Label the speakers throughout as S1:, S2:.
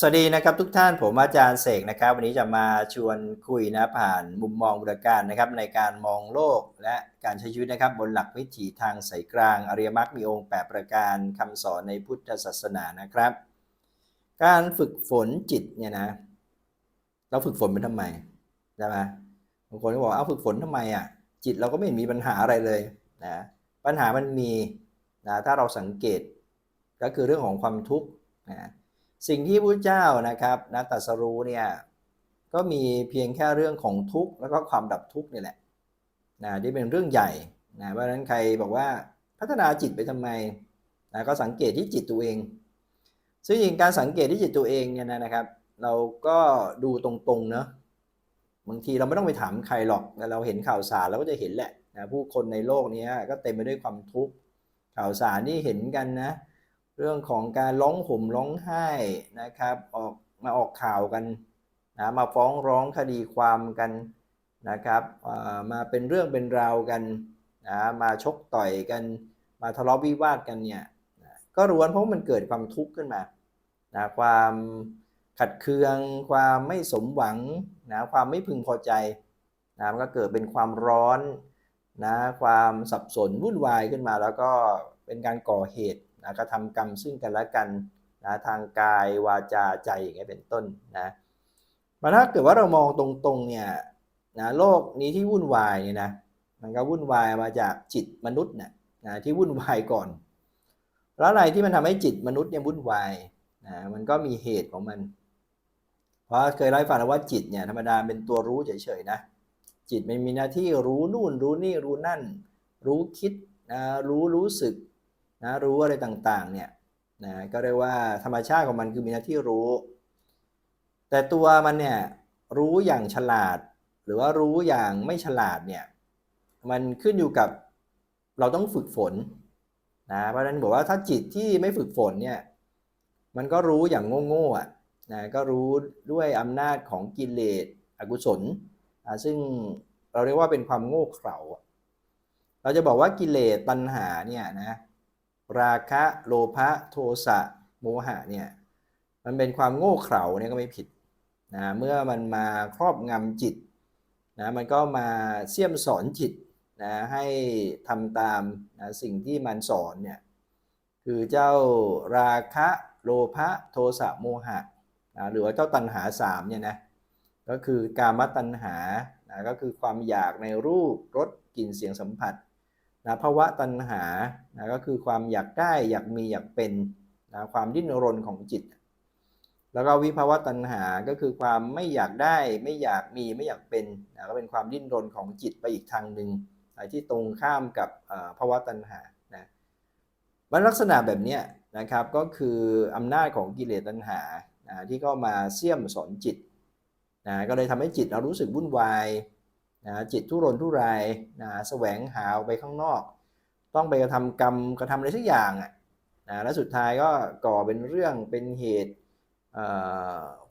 S1: สวัสดีนะครับทุกท่านผมอาจารย์เสกนะครับ วันนี้จะมาชวนคุยนะผ่านมุมมองบุรการนะครับในการมองโลกและการใช้ชีวิตนะครับบนหลักวิถีทางสายกลาง อริยมรรคมีองค์ 8 ประการคำสอนในพุทธศาสนานะครับ การฝึกฝนจิตเนี่ยนะเราฝึกฝนมันทำไมใช่ไหมบางคนก็บอกเอาฝึกฝนทำไมอะจิตเราก็ไม่มีปัญหาอะไรเลยนะปัญหามันมีนะถ้าเราสังเกตก็คือเรื่องของความทุกข์นะ สิ่งที่พระเจ้านะครับนะตัสรู้เนี่ยก็มีเพียงแค่เรื่องของทุกข์แล้วก็ความดับทุกข์นี่แหละนะที่เป็นเรื่องใหญ่นะเพราะฉะนั้นใครบอกว่าพัฒนาจิตไปทำไมนะก็สังเกตที่จิตตัวเอง ซึ่งจริงการสังเกตที่จิตตัวเองเนี่ยนะครับ เราก็ดูตรงๆเนอะบางทีเราไม่ต้องไปถามใครหรอกแต่เราเห็นข่าวสารเราก็จะเห็นแหละนะผู้คนในโลกนี้ก็เต็มไปด้วยความทุกข์ข่าวสารที่เห็นกันนะ เรื่องของการร้องห่มร้องไห้นะครับ ออกมาออกข่าวกันนะมาฟ้องร้องคดีความกันนะครับมาเป็นเรื่องเป็นราวกันนะมาชกต่อยกัน มาทะเลาะวิวาทกันเนี่ยนะก็ล้วนเพราะมันเกิดความทุกข์ขึ้นมานะความขัดเคือง ความไม่สมหวังนะความไม่พึงพอใจนะมันก็เกิดเป็นความร้อนนะความสับสนวุ่นวายขึ้นมา แล้วก็เป็นการก่อเหตุ นะกระทำกรรมซึ่งกันและกันนะทางกายวาจาใจอย่างเงี้ยเป็นต้นนะมาถ้าเกิดว่าเรามองตรงๆเนี่ยนะโลกนี้ที่วุ่นวายเนี่ยนะมันก็วุ่นวายมาจากจิตมนุษย์เนี่ยนะที่วุ่นวายก่อน แล้วอะไรที่มันทำให้จิตมนุษย์เนี่ยวุ่นวายนะมันก็มีเหตุของมัน เพราะเคยเล่าให้ฟังแล้วว่าจิตเนี่ยธรรมดาเป็นตัวรู้เฉยๆนะจิตมันมีหน้าที่รู้นู่นรู้นี่รู้นั่น รู้คิดนะรู้รู้สึก นะรู้อะไรต่างๆเนี่ยนะก็เรียกว่าธรรมชาติของมันคือมีหน้าที่รู้ แต่ตัวมันเนี่ยรู้อย่างฉลาด หรือว่ารู้อย่างไม่ฉลาดเนี่ยมันขึ้นอยู่กับเราต้องฝึกฝนนะเพราะฉะนั้นบอกว่าถ้าจิตที่ไม่ฝึกฝนเนี่ยมันก็รู้อย่างโง่ๆอะนะก็รู้ด้วยอำนาจของกิเลสอกุศลอ่าซึ่งเราเรียกว่าเป็นความโง่เขลาเราจะบอกว่ากิเลสตัณหาเนี่ยนะ ราคะโลภะโทสะโมหะเนี่ยมันเป็นความโง่เขลาเนี่ยก็ไม่ผิดนะเมื่อมันมาครอบงำจิตนะมันก็มาเสี่ยมสอนจิตนะให้ทำตามนะสิ่งที่มันสอนเนี่ยคือเจ้าราคะโลภะโทสะโมหะนะหรือว่าเจ้าตัณหาสามเนี่ยนะก็คือกามตัณหานะก็คือความอยากในรูปรสกลิ่นเสียงสัมผัส นะภาวะตัณหานะก็คือความอยากได้อยากมีอยากเป็นนะความดิ้นรนของจิต แล้วก็วิภาวะตัณหาก็คือความไม่อยากได้ไม่อยากมีไม่อยากเป็นนะก็เป็นความดิ้นรนของจิตไปอีกทางหนึ่งนะที่ตรงข้ามกับภาวะตัณหานะมันลักษณะแบบนี้นะครับก็คืออำนาจของกิเลสตัณหานะที่เข้ามาเสี่ยมสอนจิตนะก็เลยทำให้จิตเรารู้สึกวุ่นวาย นะจิตทุรนทุรายนะแสวงหาไปข้างนอก ต้องไปกระทำกรรมกระทำอะไรสักอย่างอะนะแล้วสุดท้ายก็ก่อเป็นเรื่องเป็นเหตุ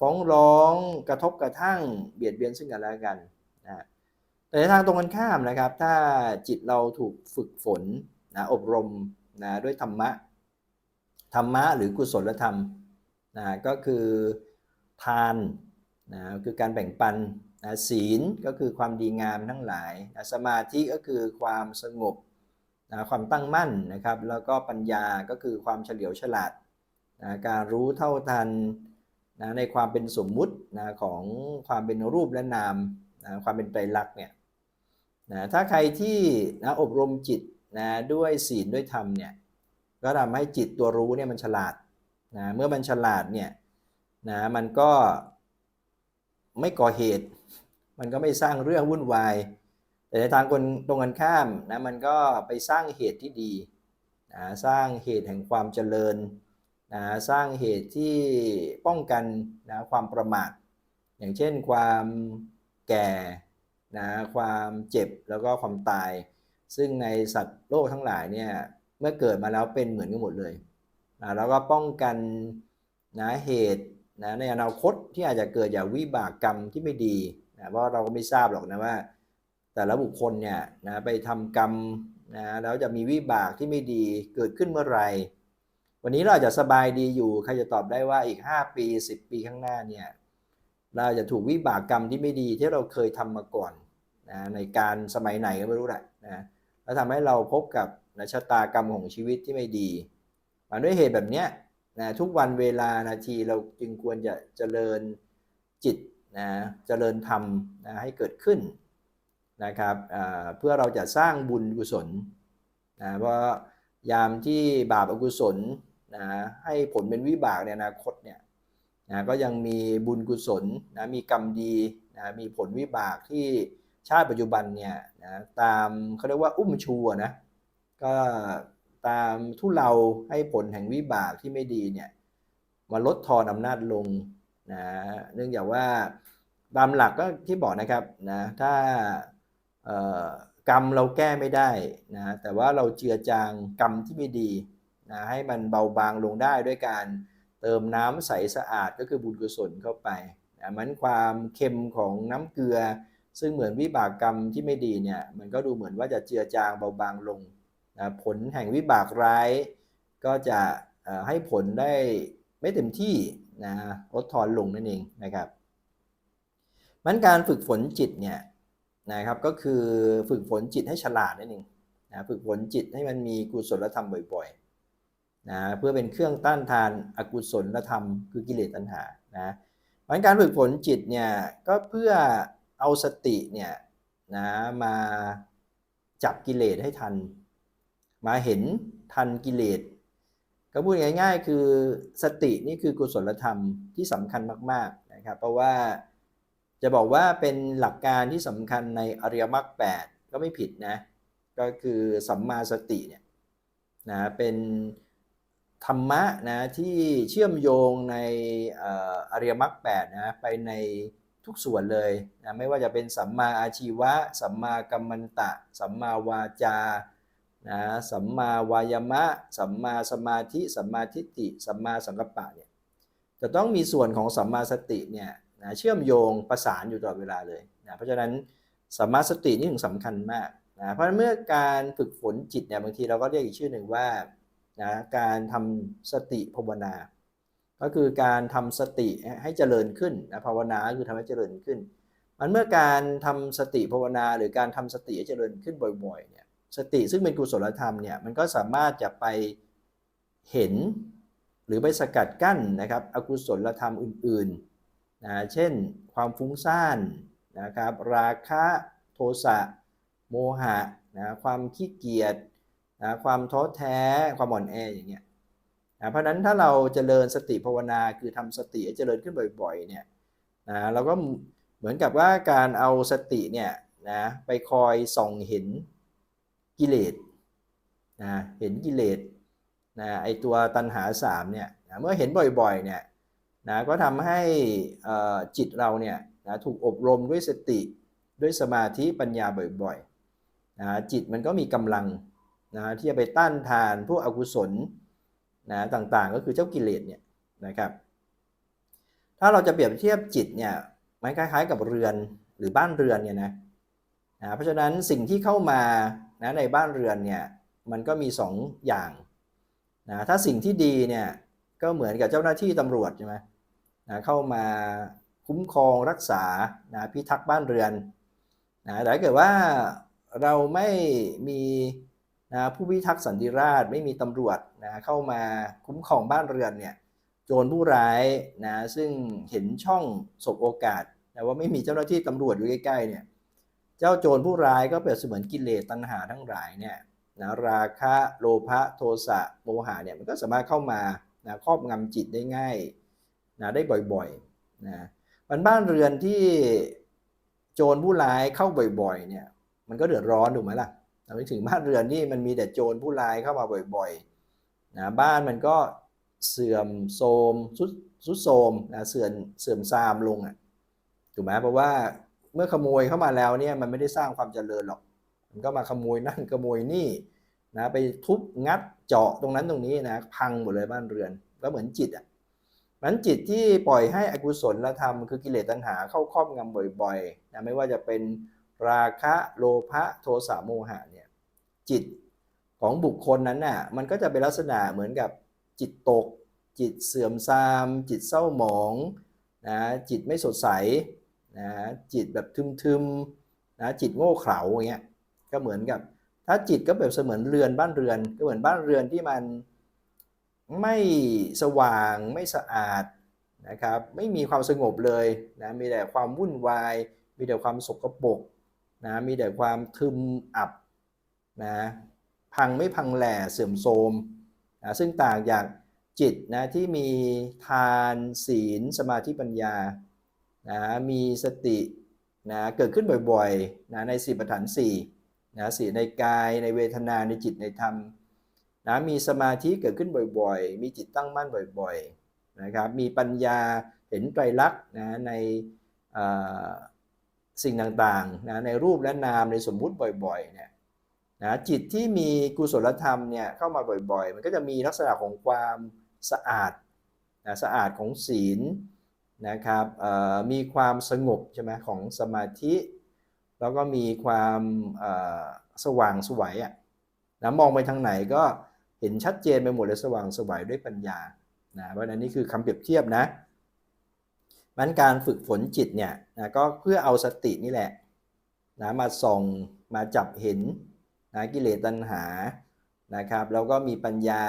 S1: ฟ้องร้องกระทบกระทั่งเบียดเบียนซึ่งกันและกันนะแต่ในทางตรงกันข้ามนะครับ ถ้าจิตเราถูกฝึกฝนนะอบรมนะด้วยธรรมะธรรมะหรือกุศลธรรมนะก็คือทาน นะคือการแบ่งปันนะศีลก็คือความดีงามทั้งหลายนะสมาธิก็คือความสงบนะความตั้งมั่นนะครับแล้วก็ปัญญาก็คือความเฉลียวฉลาดนะการรู้เท่าทันนะในความเป็นสมมุตินะของความเป็นรูปและนามนะความเป็นไตรลักษณ์เนี่ยนะถ้าใครที่นะอบรมจิตนะด้วยศีลด้วยธรรมเนี่ยก็ทำให้จิตตัวรู้เนี่ยมันฉลาดนะเมื่อมันฉลาดเนี่ยนะมันก็ ไม่ก่อเหตุ มันก็ไม่สร้างเรื่องวุ่นวาย แต่ในทางคนตรงกันข้ามนะมันก็ไปสร้างเหตุที่ดีนะสร้างเหตุแห่งความเจริญนะสร้างเหตุที่ป้องกันนะความประมาท อย่างเช่นความแก่นะความเจ็บแล้วก็ความตาย ซึ่งในสัตว์โลกทั้งหลายเนี่ยเมื่อเกิดมาแล้วเป็นเหมือนกันหมดเลยนะแล้วก็ป้องกันนะเหตุ นะในอนาคตที่อาจจะเกิดจากวิบากกรรมที่ไม่ดีนะเพราะเราก็ไม่ทราบหรอกนะว่า แต่ละบุคคลเนี่ยนะไปทำกรรมนะแล้วจะมีวิบากที่ไม่ดีเกิดขึ้นเมื่อไหร่วันนี้เราอาจจะสบายดีอยู่ใครจะตอบได้ว่าอีก 5 ปี 10 ปีข้างหน้าเนี่ยเราจะถูกวิบากกรรมที่ไม่ดีที่เราเคยทำมาก่อนนะในการสมัยไหนก็ไม่รู้แหละนะแล้วทำให้เราพบกับนะชะตากรรมของชีวิตที่ไม่ดีมาด้วยเหตุแบบเนี้ย นะทุกวันเวลานาทีเราจึงควรจะเจริญจิตนะเจริญธรรมนะให้เกิดขึ้นนะครับเพื่อเราจะสร้างบุญกุศลนะเพราะยามที่บาปอกุศลนะให้ผลเป็นวิบากในอนาคตเนี่ยนะก็ยังมีบุญกุศลนะมีกรรมดีนะมีผลวิบากที่ชาติปัจจุบันเนี่ยนะตามเขาเรียกว่าอุ้มชูอะนะก็ ตามทุเลาให้ผลแห่งวิบากที่ไม่ดีเนี่ยมาลดทอนอำนาจลงนะเนื่องจากว่าตามหลักก็ที่บอกนะครับนะถ้ากรรมเราแก้ไม่ได้นะแต่ว่าเราเจือจางกรรมที่ไม่ดีนะให้มันเบาบางลงได้ด้วยการเติมน้ำใสสะอาดก็คือบุญกุศลเข้าไปนะมันความเค็มของน้ำเกลือ ซึ่งเหมือนวิบากกรรมที่ไม่ดีเนี่ยมันก็ดูเหมือนว่าจะเจือจางเบาบางลง นะผลแห่งวิบากร้ายก็จะให้ผลได้ไม่เต็มที่นะลดทอนลงนั่นเองนะครับมันการฝึกฝนจิตเนี่ยนะครับก็คือฝึกฝนจิตให้ฉลาดนั่นเองนะฝึกฝนจิตให้มันมีกุศลธรรมบ่อยๆนะเพื่อเป็นเครื่องต้านทานอกุศลธรรม คือกิเลสตัณหานะมันการฝึกฝนจิตเนี่ยก็เพื่อเอาสติเนี่ยนะมาจับกิเลสให้ทัน มาเห็นทันกิเลสก็พูดง่าย ๆ คือสตินี่คือกุศลธรรมที่สำคัญมากๆนะครับเพราะว่าจะบอกว่าเป็นหลักการที่สำคัญในอริยมรรคแปดก็ไม่ผิดนะก็คือสัมมาสติเนี่ยนะเป็นธรรมะนะที่เชื่อมโยงในอออริยมรรคแปดนะไปในทุกส่วนเลยนะไม่ว่าจะเป็นสัมมาอาชีวะ สัมมากัมมันตะ สัมมาวาจา นะสัมมาวายามะ สัมมาสมาธิ สัมมาทิฏฐิ สัมมาสังกัปปะเนี่ยจะต้องมีส่วนของสัมมาสติเนี่ยนะเชื่อมโยงประสานอยู่ตลอดเวลาเลยนะเพราะฉะนั้นสัมมาสตินี่ถึงสำคัญมากนะเพราะเมื่อการฝึกฝนจิตเนี่ยบางทีเราก็เรียกอีกชื่อหนึ่งว่านะการทำสติภาวนา ก็คือการทำสติให้เจริญขึ้นนะภาวนาคือทำให้เจริญขึ้น มันเมื่อการทำสติภาวนา หรือการทำสติให้เจริญขึ้นบ่อยๆเนี่ย สติซึ่งเป็นกุศลธรรมเนี่ยมันก็สามารถจะไปเห็นหรือไปสกัดกั้นนะครับอกุศลธรรมอื่นๆนะเช่น ความฟุ้งซ่านนะครับราคะโทสะโมหะนะความขี้เกียจนะความท้อแท้ความอ่อนแออย่างเงี้ยนะเพราะนั้นถ้าเราจเจริญสติภาวนาคือทำสติให้เจริญขึ้นบ่อยๆเนี่ยนะเราก็เหมือนกับว่าการเอาสติเนี่ยนะไปคอยส่องเห็น กิเลสนะเห็นกิเลสนะไอตัวตัณหาสามเนี่ยนะเมื่อเห็นบ่อยๆเนี่ยนะก็ทำให้จิตเราเนี่ยนะถูกอบรมด้วยสติด้วยสมาธิปัญญาบ่อยๆนะจิตมันก็มีกำลังนะที่จะไปต้านทานพวกอกุศลนะต่างๆ ก็คือเจ้ากิเลสเนี่ยนะครับ ถ้าเราจะเปรียบเทียบจิตเนี่ยมันคล้ายๆกับเรือนหรือบ้านเรือนเนี่ยนะนะเพราะฉะนั้นสิ่งที่เข้ามา นะในบ้านเรือนเนี่ยมันก็มี2ออย่างนะถ้าสิ่งที่ดีเนี่ยก็เหมือนกับเจ้าหน้าที่ตำรวจใช่ไหมนะเข้ามาคุ้มครองรักษานะพิทักษ์บ้านเรือนนะแต่ถ้าเกิดว่าเราไม่มีนะผู้พิทักษ์สันติราษฎร์ไม่มีตำรวจนะเข้ามาคุ้มครองบ้านเรือนเนี่ยโจรผู้ร้ายนะซึ่งเห็นช่องสบโอกาสนะว่าไม่มีเจ้าหน้าที่ตำรวจอยู่ใกล้ๆเนี่ย เจ้าโจรผู้ร้ายก็เปรียบเสมือนกิเลสตัณหาทั้งหลายเนี่ยนะราคะโลภะโทสะโมหะเนี่ยมันก็สามารถเข้ามานะครอบงำจิตได้ง่ายนะได้บ่อยๆนะมันบ้านเรือนที่โจรผู้ร้ายเข้าบ่อยๆเนี่ยมันก็เดือดร้อนถูกไหมล่ะเราไปถึงบ้านเรือนที่มันมีแต่โจรผู้ร้ายเข้ามาบ่อยๆนะบ้านมันก็เสื่อมโทรมสุดสุดโทรมนะเสื่อมเสื่อมทรามลงอะถูกไหมเพราะว่า เมื่อขโมยเข้ามาแล้วเนี่ยมันไม่ได้สร้างความเจริญหรอก มันก็มาขโมยนั่นขโมยนี่นะไปทุบงัดเจาะตรงนั้นตรงนี้นะพังหมดเลยบ้านเรือนก็เหมือนจิตอะมันจิตที่ปล่อยให้อกุศลธรรมคือกิเลสตัณหาเข้าครอบงำบ่อยๆนะไม่ว่าจะเป็นราคะโลภะโทสะโมหะเนี่ยจิตของบุคคลนั้นน่ะมันก็จะเป็นลักษณะเหมือนกับจิตตก จิตเสื่อมทราม จิตเศร้าหมองนะจิตไม่สดใส นะจิตแบบทึมๆนะจิตโง่เขลาอย่างเงี้ยก็เหมือนกับ ถ้าจิตก็แบบเสมือนเรือนบ้านเรือน ก็เหมือนบ้านเรือนที่มันไม่สว่างไม่สะอาดนะครับไม่มีความสงบเลยนะมีแต่ความวุ่นวาย มีแต่ความสกปรกนะมีแต่ความทึมอับนะพังไม่พังแหล่เสื่อมโทรมนะซึ่งต่างจากจิตนะที่มีทานศีลสมาธิปัญญา นะมีสตินะเกิดขึ้นบ่อยๆนะในสี่ปัฏฐานสี่นะสี่ในกายในเวทนาในจิตในธรรมนะมีสมาธิเกิดขึ้นบ่อยๆ มีจิตตั้งมั่นบ่อยๆนะครับมีปัญญาเห็นไตรลักษณ์นะในสิ่งต่างๆนะในรูปและนามในสมมุติบ่อยๆเนี่ยนะจิตที่มีกุศลธรรมเนี่ยเข้ามาบ่อยๆ มันก็จะมีลักษณะของความสะอาดนะสะอาดของศีล นะครับมีความสงบใช่ไหมของสมาธิ แล้วก็มีความสว่างสวยอะนะมองไปทางไหนก็เห็นชัดเจนไปหมดเลยสว่างสวยด้วยปัญญานะเพราะฉะนั้นนี่คือคำเปรียบเทียบนะมันการฝึกฝนจิตเนี่ยนะก็เพื่อเอาสตินี่แหละนะมาส่องมาจับเห็นนะกิเลสตัณหานะครับแล้วก็มีปัญญา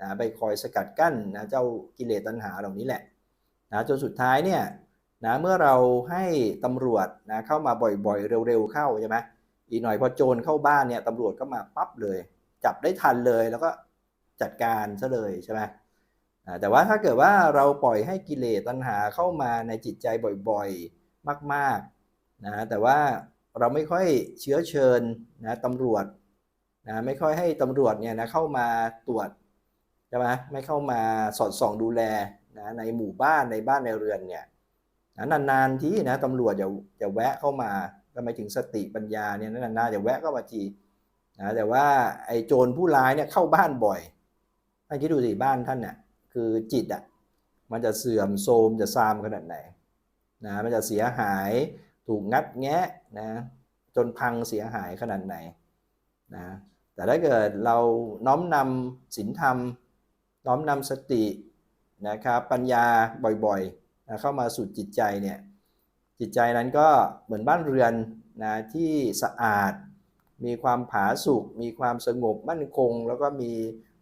S1: นะไปคอยสกัดกั้นนะเจ้ากิเลสตัณหาเหล่านี้แหละ นะจนสุดท้ายเนี่ยนะเมื่อเราให้ตำรวจนะเข้ามาบ่อยๆ เร็วๆเข้าใช่ไหมอีกหน่อยพอโจรเข้าบ้านเนี่ยตำรวจก็มาปั๊บเลย จับได้ทันเลยแล้วก็จัดการซะเลยใช่ไหมแต่ว่าถ้าเกิดว่าเราปล่อยให้กิเลสตัณหาเข้ามาในจิตใจบ่อยๆมากๆนะแต่ว่าเราไม่ค่อยเชื้อเชิญนะตำรวจนะไม่ค่อยให้ตำรวจเนี่ยนะเข้ามาตรวจใช่ไหมไม่เข้ามาสอดส่องดูแล นะในหมู่บ้านในบ้านในเรือนเนี่ยนะนานๆที่นะตำรวจจะจะแวะเข้ามาก็หมายถึงสติปัญญาเนี่ยนานๆจะแวะเข้ามาทีนะแต่ว่าไอ้โจรผู้ร้ายเนี่ยเข้าบ้านบ่อยท่านคิดดูสิบ้านท่านเนี่ยคือจิตอะมันจะเสื่อมโทรมจะซามขนาดไหนนะมันจะเสียหายถูกงัดแงะนะจนพังเสียหายขนาดไหนนะแต่ถ้าเกิดเราน้อมนำศีลธรรม น้อมนำสติ นะครับปัญญาบ่อยๆนะเข้ามาสู่จิตใจเนี่ยจิตใจนั้นก็เหมือนบ้านเรือนนะที่สะอาด มีความผาสุกมีความสงบมั่นคง แล้วก็มี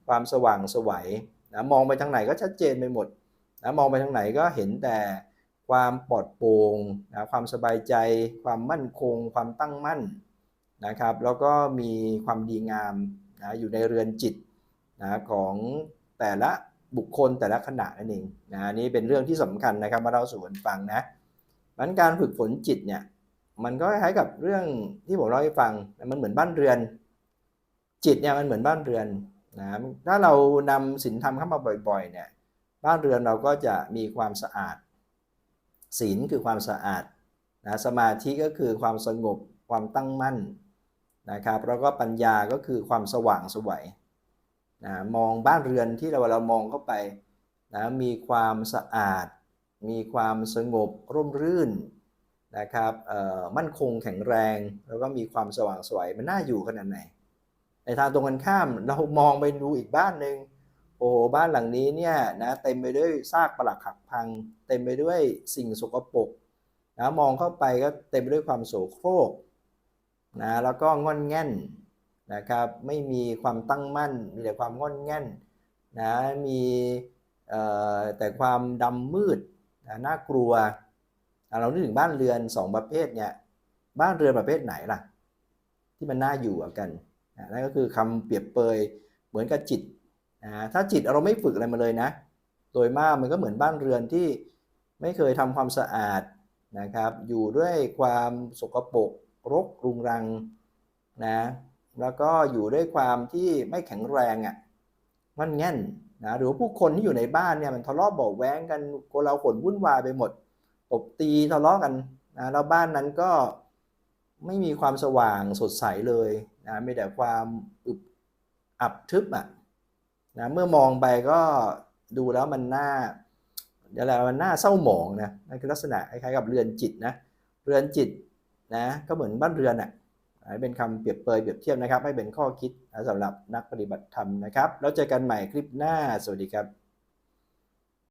S1: ความสว่างสวัยนะมองไปทางไหนก็ชัดเจนไปหมดนะมองไปทางไหนก็เห็นแต่ความปลอดโปร่งนะความสบายใจ ความมั่นคง ความตั้งมั่นนะครับแล้วก็มีความดีงามนะอยู่ในเรือนจิตนะของแต่ละ บุคคลแต่ละขณะนั่นเองนะนี่เป็นเรื่องที่สำคัญนะครับมาเราสู่กันฟังนะมันการฝึกฝนจิตเนี่ยมันก็คล้ายกับเรื่องที่ผมเล่าให้ฟังมันเหมือนบ้านเรือน จิตเนี่ยมันเหมือนบ้านเรือนนะถ้าเรานำศีลธรรมเข้ามาบ่อยๆเนี่ยบ้านเรือนเราก็จะมีความสะอาด ศีลคือความสะอาดนะสมาธิก็คือความสงบความตั้งมั่นนะครับแล้วก็ปัญญาก็คือความสว่างสวย นะมองบ้านเรือนที่เราเรามองเข้าไปนะมีความสะอาด มีความสงบร่มรื่นนะครับมั่นคงแข็งแรง แล้วก็มีความสว่างสวยมันน่าอยู่ขนาดไหน ในทางตรงกันข้ามเรามองไปดูอีกบ้านหนึ่งโอ้โหบ้านหลังนี้เนี่ยนะเต็มไปด้วยซากปรักหักพัง เต็มไปด้วยสิ่งสกปรกนะมองเข้าไปก็เต็มไปด้วยความโสโครกนะแล้วก็งอนแง่น นะครับไม่มีความตั้งมั่น มีแต่ความงอนแง่นนะมีแต่ความดำมืดนะน่ากลัว เรานึกถึงบ้านเรือนสองประเภทเนี่ยบ้านเรือนประเภทไหนล่ะ ที่มันน่าอยู่กันนั่นก็คือคำเปรียบเปยเหมือนกับจิตนะถ้าจิตเราไม่ฝึกอะไรมาเลยนะ โดยมากมันก็เหมือนบ้านเรือนที่ไม่เคยทำความสะอาดนะครับ อยู่ด้วยความสกปรกรกรุงรังนะ แล้วก็อยู่ด้วยความที่ไม่แข็งแรงอะมันแง่นนะหรือผู้คนที่อยู่ในบ้านเนี่ยมันทะเลาะเบาแว้งกันโกลาหลวุ่นวายไปหมดตบตีทะเลาะกันนะแล้วบ้านนั้นก็ไม่มีความสว่างสดใสเลยนะมีแต่ความอึบอับทึบอะนะเมื่อมองไปก็ดูแล้วมันน่าเดี๋ยวแล้วมันน่าเศร้าหมองนะนั่นคือลักษณะคล้ายๆกับเรือนจิตนะเรือนจิตนะก็เหมือนบ้านเรือนอะ ให้เป็นคำเปรียบเปรยเปรียบเทียบนะครับ ให้เป็นข้อคิดสำหรับนักปฏิบัติธรรมนะครับ แล้วเจอกันใหม่คลิปหน้า สวัสดีครับ